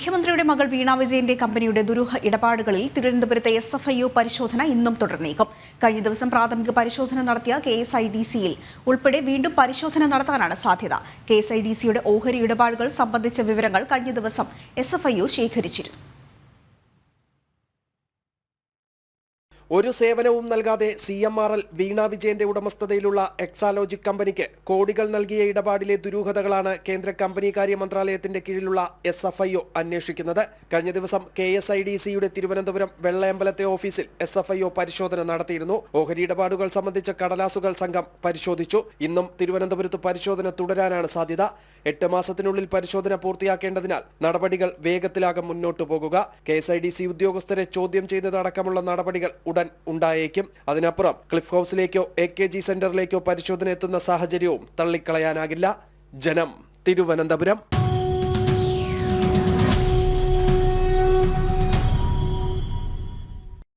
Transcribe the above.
മുഖ്യമന്ത്രിയുടെ മകൾ വീണ വിജയന്റെ കമ്പനിയുടെ ദുരൂഹ ഇടപാടുകളിൽ തിരുവനന്തപുരത്തെ എസ് എഫ് ഐ ഒ പരിശോധന ഇന്നും തുടർന്നേക്കും. കഴിഞ്ഞ ദിവസം പ്രാഥമിക പരിശോധന നടത്തിയ കെ എസ് ഐ ഡി സിയിൽ ഉൾപ്പെടെ വീണ്ടും പരിശോധന നടത്താനാണ് സാധ്യത. കെ എസ് ഐ ഡി സിയുടെ ഓഹരി ഇടപാടുകൾ സംബന്ധിച്ച വിവരങ്ങൾ കഴിഞ്ഞ ദിവസം എസ് എഫ് ഐ ഒ ശേഖരിച്ചിരുന്നു. ഒരു സേവനവും നൽകാതെ C M R L Veena വിജയന്റെ ഉടമസ്ഥതയിലുള്ള എക്സാലോജിക് കമ്പനിക്ക് കോടികൾ നൽകിയ ഇടപാടിലെ ദുരൂഹതകളാണ് കേന്ദ്ര കമ്പനി കാര്യ മന്ത്രാലയത്തിന്റെ കീഴിലുള്ള എസ് എഫ് ഐ ഒ അന്വേഷിക്കുന്നത്. കഴിഞ്ഞ ദിവസം കെ എസ് ഐ ഡി സിയുടെ തിരുവനന്തപുരം വെള്ളയമ്പലത്തെ ഓഫീസിൽ എസ് എഫ് ഐ ഒ പരിശോധന നടത്തിയിരുന്നു. ഓഹരി ഇടപാടുകൾ സംബന്ധിച്ച കടലാസുകൾ സംഘം പരിശോധിച്ചു. ഇന്നും തിരുവനന്തപുരത്ത് പരിശോധന തുടരാനാണ് സാധ്യത. എട്ട് മാസത്തിനുള്ളിൽ പരിശോധന പൂർത്തിയാക്കേണ്ടതിനാൽ നടപടികൾ വേഗത്തിലാകും മുന്നോട്ടു പോകുക. K S I D C ഉദ്യോഗസ്ഥരെ ചോദ്യം ചെയ്തതടക്കമുള്ള നടപടികൾ ഉടൻ ഉണ്ടായേക്കും. അതിനപ്പുറം ക്ലിഫ് ഹൗസിലേക്കോ എ കെ ജി സെന്ററിലേക്കോ പരിശോധന എത്തുന്ന സാഹചര്യവും തള്ളിക്കളയാനാകില്ല. ജനം തിരുവനന്തപുരം.